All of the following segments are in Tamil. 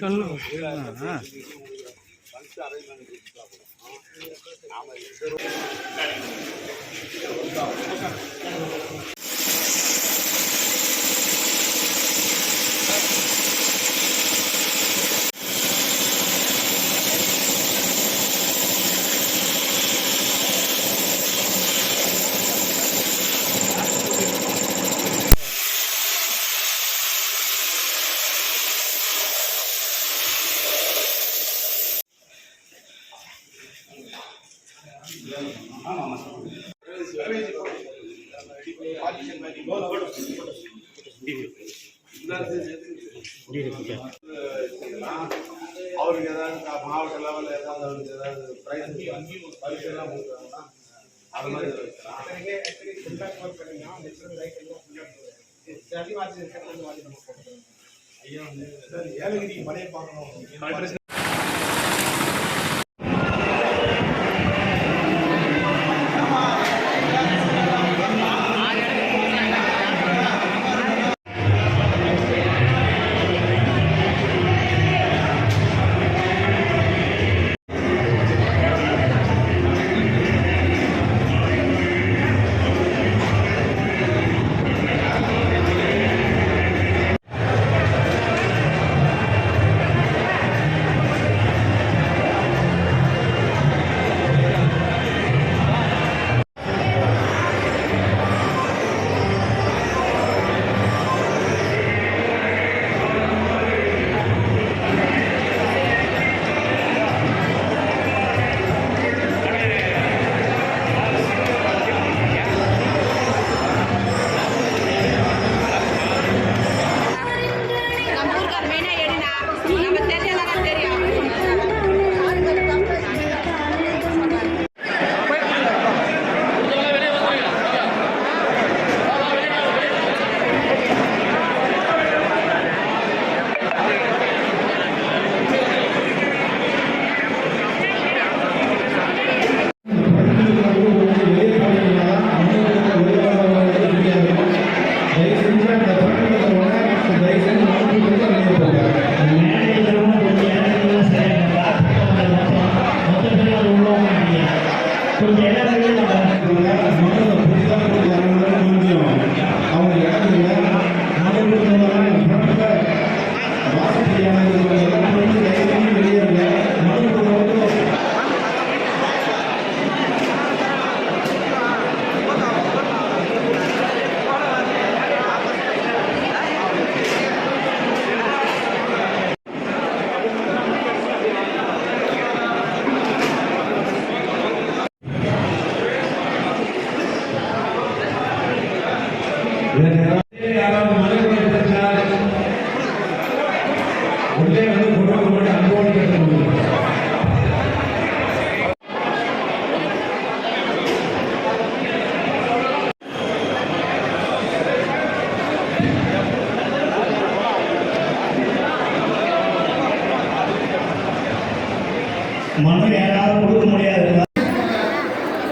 சொல்லு அவருக்கு ஏதாவது மாவட்ட லெவலில் ஏதாவது அவருக்கு ஏதாவது ப்ரைஸ் பரிசு எல்லாம் கொடுக்குறாங்கன்னா அது மாதிரி ஏலகிரி மலையை பார்க்கணும். நம்ம ஊருக்கார எடுனா நம்ம தெரிஞ்சதானே தெரியும். யாராவது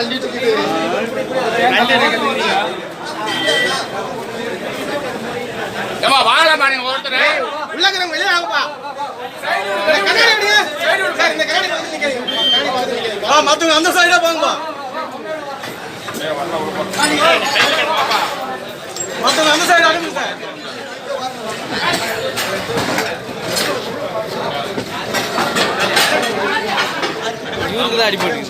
கல்லிட்டு இருக்குது ஏமா வாழப்பா நீங்க ஒருத்தர். உள்ளங்கிறவங்க வெளியே ஆகுப்பா மத்தவங்க அந்த சைடா போங்கப்பா மத்தவங்க அந்த சைடு அனுப்புங்க சார் இவருக்கு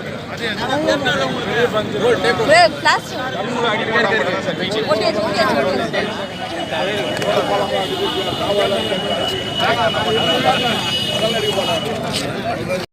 ஹாஸ்பிட்டல்